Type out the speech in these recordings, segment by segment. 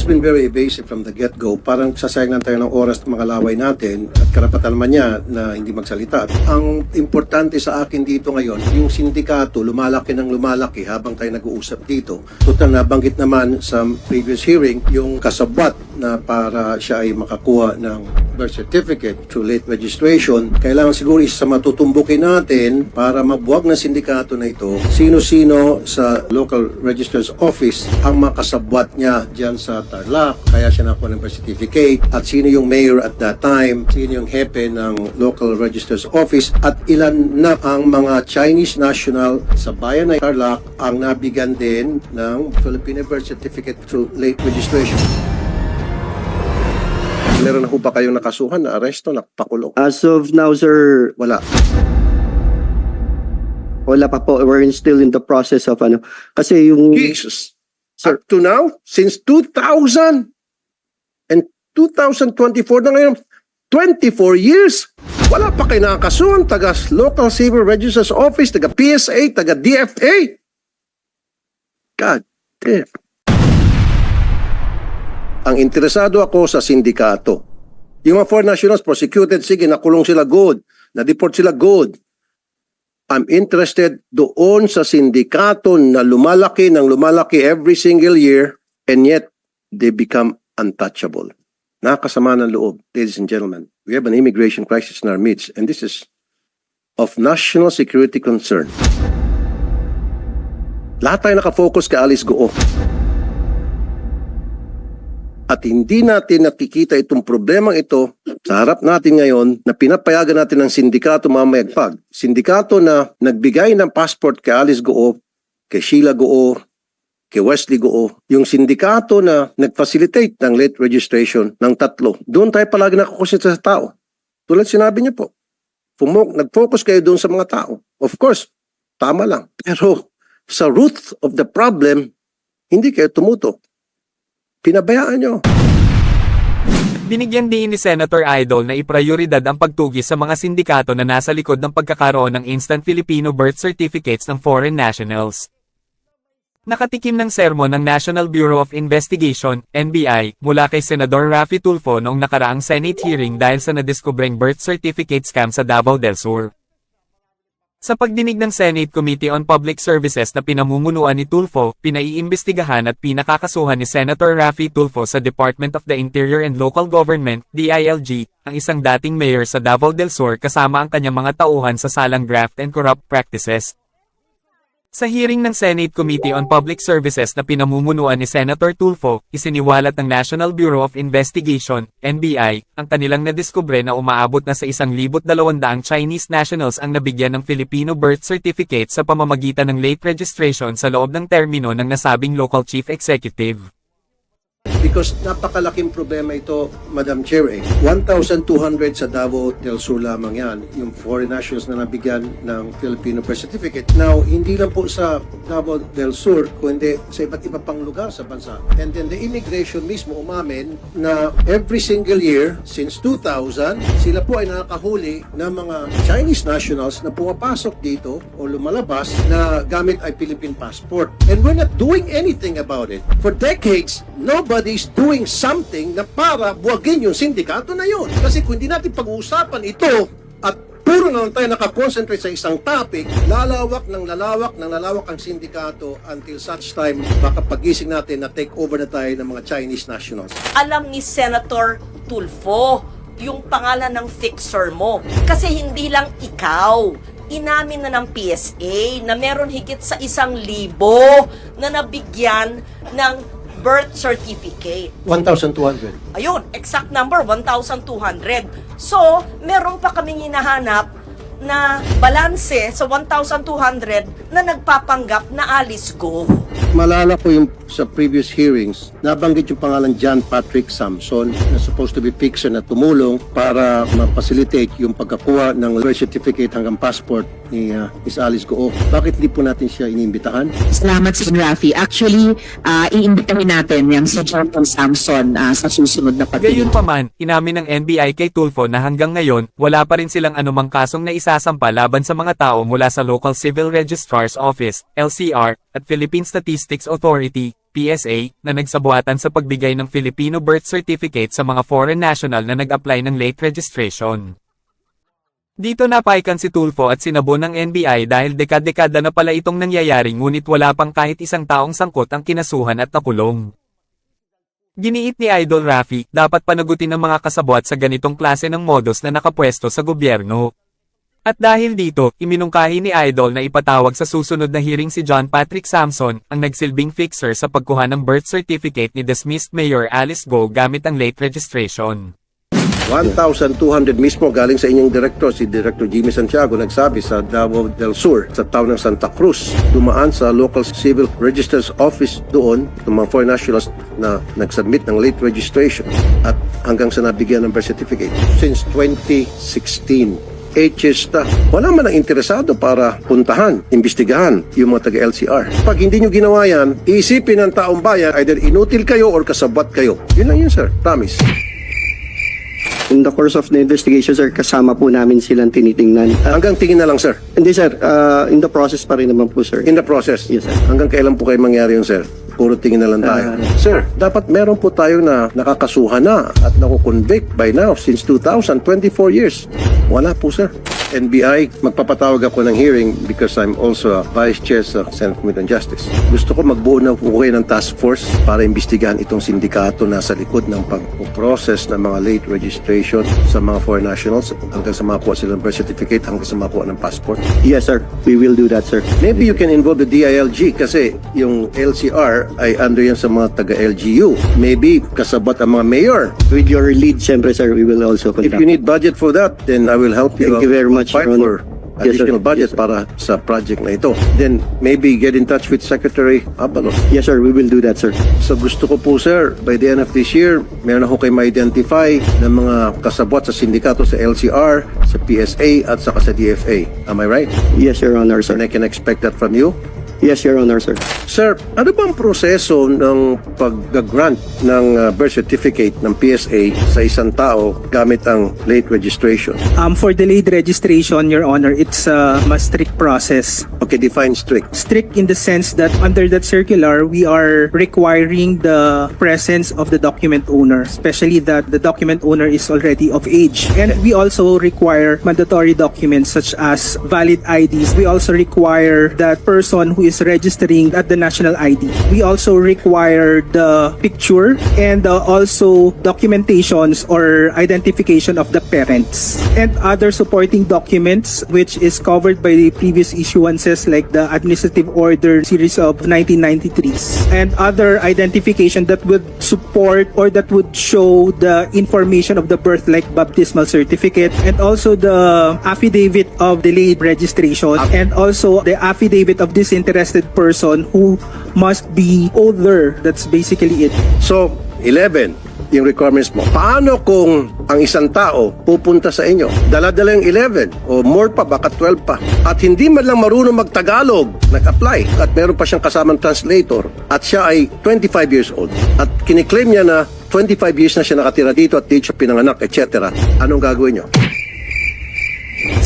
He's been very evasive from the get-go. Parang sasayang lang tayo ng oras ng mga laway natin at karapatan naman niya na hindi magsalita. Ang importante sa akin dito ngayon, yung sindikato lumalaki ng lumalaki habang tayo nag-uusap dito. Total nabanggit naman sa previous hearing yung kasabwat na para siya ay makakuha ng birth certificate through late registration. Kailangan siguro isa sa matutumbukin natin para mabuwag ng sindikato na ito, sino-sino sa local registrar's office ang makasabwat niya dyan sa Tarlac, kaya siya nakuha ng certificate, at sino yung mayor at that time, sino yung hepe ng local registrar's office, at ilan na ang mga Chinese national sa bayan ng Tarlac ang nabigyan din ng Filipino birth certificate through late registration. Meron na ho ba kayong nakasuhan, na aresto, nakapakulong? As of now, sir, Wala. wala pa po. We're in- still in the process of ano. Kasi yung... Jesus. Up to now, since 2000 and 2024 na ngayon, 24 years, wala pa kayo nakakasuhan, taga Local Civil Registrar's Office, taga PSA, taga DFA. God damn. Ang interesado ako sa sindikato. Yung mga foreign nationals prosecuted, sige, nakulong sila good, na-deport sila good. I'm interested doon sa sindikato na lumalaki ng lumalaki every single year and yet they become untouchable. Nakasama ng loob, ladies and gentlemen. We have an immigration crisis in our midst and this is of national security concern. Lahat tayo nakafocus kay Alice Goo. At hindi natin nakikita itong problemang ito sa harap natin ngayon na pinapayagan natin ng sindikato mamayagpag. Sindikato na nagbigay ng passport kay Alice Goo, kay Sheila Goo, kay Wesley Goo, yung sindikato na nag-facilitate ng late registration ng tatlo. Doon tayo palagi nakakusita sa tao. Tulad sinabi niyo po, Fumo- nag-focus kayo doon sa mga tao. Of course, tama lang. Pero sa root of the problem, hindi kayo tumutok. Pinabayaan nyo. Binigyan din ni Senator Idol na iprioridad ang pagtugis sa mga sindikato na nasa likod ng pagkakaroon ng instant Filipino birth certificates ng foreign nationals. Nakatikim ng sermon ng National Bureau of Investigation, NBI, mula kay Senador Raffy Tulfo noong nakaraang Senate hearing dahil sa nadiskubreng birth certificate scam sa Davao del Sur. Sa pagdinig ng Senate Committee on Public Services na pinamumunuan ni Tulfo, pinaiimbestigahan at pinakakasuhan ni Senator Raffy Tulfo sa Department of the Interior and Local Government, DILG, ang isang dating mayor sa Davao del Sur kasama ang kanyang mga tauhan sa salang graft and corrupt practices. Sa hearing ng Senate Committee on Public Services na pinamumunuan ni Senator Tulfo, isiniwalat ng National Bureau of Investigation, NBI, ang kanilang nadiskubre na umaabot na sa 1,200 Chinese nationals ang nabigyan ng Filipino birth certificate sa pamamagitan ng late registration sa loob ng termino ng nasabing local chief executive. Because napakalaking problema ito, Madam Chair. Eh. 1,200 sa Davao del Sur lamang yan, yung foreign nationals na nabigyan ng Filipino birth certificate. Now, hindi lang po sa Davao del Sur, kundi sa iba't iba pang lugar sa bansa. And then the immigration mismo umamin na every single year, since 2000, sila po ay nakakahuli ng mga Chinese nationals na pumapasok dito o lumalabas na gamit ay Philippine passport. And we're not doing anything about it. For decades, nobody's doing something na para buwagin yung sindikato na yun. Kasi kung hindi natin pag-uusapan ito at puro na lang tayo nakakonsentrate sa isang topic, lalawak ng lalawak ng lalawak ang sindikato until such time makapagising natin na take over na tayo ng mga Chinese nationals. alam ni Senator Tulfo yung pangalan ng fixer mo. Kasi hindi lang ikaw. Inamin na ng PSA na meron higit sa isang libo na nabigyan ng birth certificate. 1,200. Ayun, exact number, 1,200. So, meron pa kaming hinahanap na balanse sa 1,200 na nagpapanggap na alis go. Malala ko yung sa previous hearings, nabanggit yung pangalan John Patrick Samson na supposed to be fixer na tumulong para ma-facilitate yung pagkakuha ng birth certificate hanggang passport ni uh, Miss Alice Goo. Bakit di po natin siya inimbitahan? Salamat si Rafi. Actually, uh, iimbitahin natin yung si Jonathan Samson ah, sa susunod na pagdinig. Gayunpaman, inamin ng NBI kay Tulfo na hanggang ngayon, wala pa rin silang anumang kasong na isasampa laban sa mga tao mula sa Local Civil Registrar's Office, LCR, at Philippine Statistics Authority, PSA, na nagsabuatan sa pagbigay ng Filipino birth certificate sa mga foreign national na nag-apply ng late registration. Dito napaikan si Tulfo at sinabo ng NBI dahil dekad-dekada na pala itong nangyayari ngunit wala pang kahit isang taong sangkot ang kinasuhan at nakulong. Giniit ni Idol Rafi, dapat panagutin ng mga kasabwat sa ganitong klase ng modus na nakapwesto sa gobyerno. At dahil dito, iminungkahi ni Idol na ipatawag sa susunod na hearing si John Patrick Samson, ang nagsilbing fixer sa pagkuha ng birth certificate ni dismissed Mayor Alice Go gamit ang late registration. 1,200 mismo galing sa inyong director, si Director Jimmy Santiago, nagsabi sa Davao del Sur, sa town ng Santa Cruz. Dumaan sa local civil register's office doon, ng mga foreign nationals na nagsubmit ng late registration at hanggang sa nabigyan ng birth certificate. Since 2016, 8 years na. Wala man ang interesado para puntahan, imbestigahan yung mga taga-LCR. Pag hindi nyo ginawa yan, isipin ng taong bayan, either inutil kayo or kasabat kayo. Yun lang yun, sir. Promise. In the course of the investigation, sir, kasama po namin silang tinitingnan. Ah, Hanggang tingin na lang, sir. hindi, sir. ah, in the process pa rin naman po, sir. In the process. Yes, sir. Hanggang kailan po kayo mangyari yun, sir? Puro tingin na lang tayo. Ah. sir, dapat meron po tayo na nakakasuhan na at nakukonvict by now since 2000, 24 years. Wala po, sir. NBI, magpapatawag ako ng hearing because I'm also a Vice Chair sa Senate Committee on Justice. Gusto ko magbuo na po kayo ng task force para imbestigahan itong sindikato na sa likod ng pag-process ng mga late registration sa mga foreign nationals hanggang sa makakuha sila ng birth certificate hanggang sa makakuha ng passport. Yes, sir. We will do that, sir. Maybe you can involve the DILG kasi yung LCR ay under yan sa mga taga-LGU. Maybe kasabat ang mga mayor. With your lead, siyempre, sir, we will also If conduct. you need budget for that, then I will help you. Thank you very much, Fight Your Honor. for Yes, sir. additional budget para sa project na ito. Then maybe get in touch with Secretary Abalos. Yes, sir. We will do that, sir. So gusto ko po sir, by the end of this year, meron ako kayo ma-identify ng mga kasabot sa sindikato sa LCR, sa PSA at saka sa DFA. Am I right? Yes, Your Honor, sir. And I can expect that from you? Yes, Your Honor, sir. Sir, ano bang proseso ng pag-grant ng uh, birth certificate ng PSA sa isang tao gamit ang late registration? Um, for delayed registration, Your Honor, it's a mas strict process. Okay, define strict. Strict in the sense that under that circular, we are requiring the presence of the document owner, especially that the document owner is already of age. And we also require mandatory documents such as valid IDs. We also require that person who is registering at the national ID. We also require the picture and uh, also documentations or identification of the parents and other supporting documents which is covered by the previous issuances like the administrative order series of 1993s and other identification that would support or that would show the information of the birth like baptismal certificate and also the affidavit of delayed registration and also the affidavit of disinterested person who must be older. That's basically it. So, 11 yung requirements mo. Paano kung ang isang tao pupunta sa inyo, dala-dala yung 11 o more pa, baka 12 pa, at hindi man lang marunong magtagalog, nag-apply, at meron pa siyang kasamang translator, at siya ay 25 years old, at kiniklaim niya na 25 years na siya nakatira dito at dito siya pinanganak, etc. Anong gagawin niyo?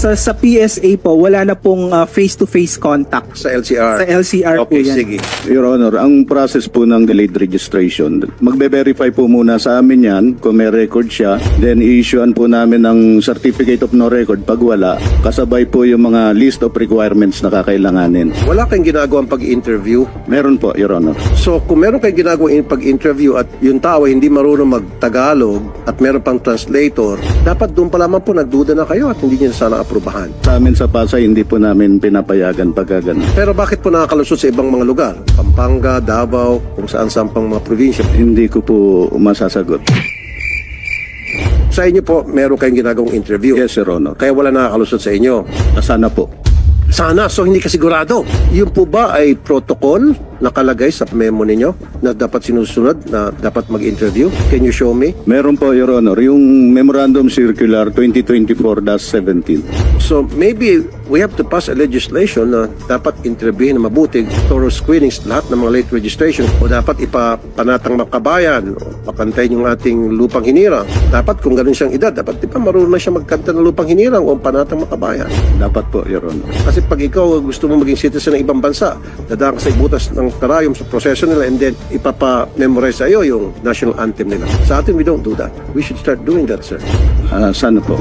Sa sa PSA po wala na pong uh, face-to-face contact Sa LCR? sa LCR po Okay, yan sige. Your Honor, ang process po ng delayed registration, magbe-verify po muna sa amin yan kung may record siya, then i-issuean po namin ng certificate of no record pag wala, kasabay po yung mga list of requirements na kakailanganin. Wala kayong ginagawang pag-interview Meron po, Your Honor. So, kung meron kayong ginagawang pag-interview at yung tao ay hindi marunong mag-Tagalog at meron pang translator, dapat doon pa lamang po nagduda na kayo at hindi niyo sana aprubahan. Sa amin sa Pasay, hindi po namin pinapayagan pagka ganun. Pero bakit po nakakalusot sa ibang mga lugar? Pampanga, Davao, kung saan saan pang mga probinsya. Hindi ko po masasagot. Sa inyo po, meron kayong ginagawang interview. Yes, Your Honor. Kaya wala nakakalusot sa inyo. Sana po. Sana, so hindi ka sigurado. Yun po ba ay protocol nakalagay sa memo ninyo na dapat sinusunod na dapat mag-interview? Can you show me? Meron po, Your Honor, yung Memorandum Circular 2024-17. So maybe we have to pass a legislation na dapat interviewin na mabuti, thorough screenings lahat ng mga late registration o dapat ipapanatang makabayan o papantayin yung ating lupang hinirang. Dapat kung ganun siyang edad, dapat di ba marunong na siya magkanta ng lupang hinirang o panatang makabayan. Dapat po, Your Honor. Kasi pag ikaw gusto mo maging citizen ng ibang bansa, dadaan ka sa ibutas ng karayom sa proseso nila and then ipapa-memorize sa iyo yung national anthem nila. Sa atin, we don't do that. We should start doing that, sir. Ah, sana po.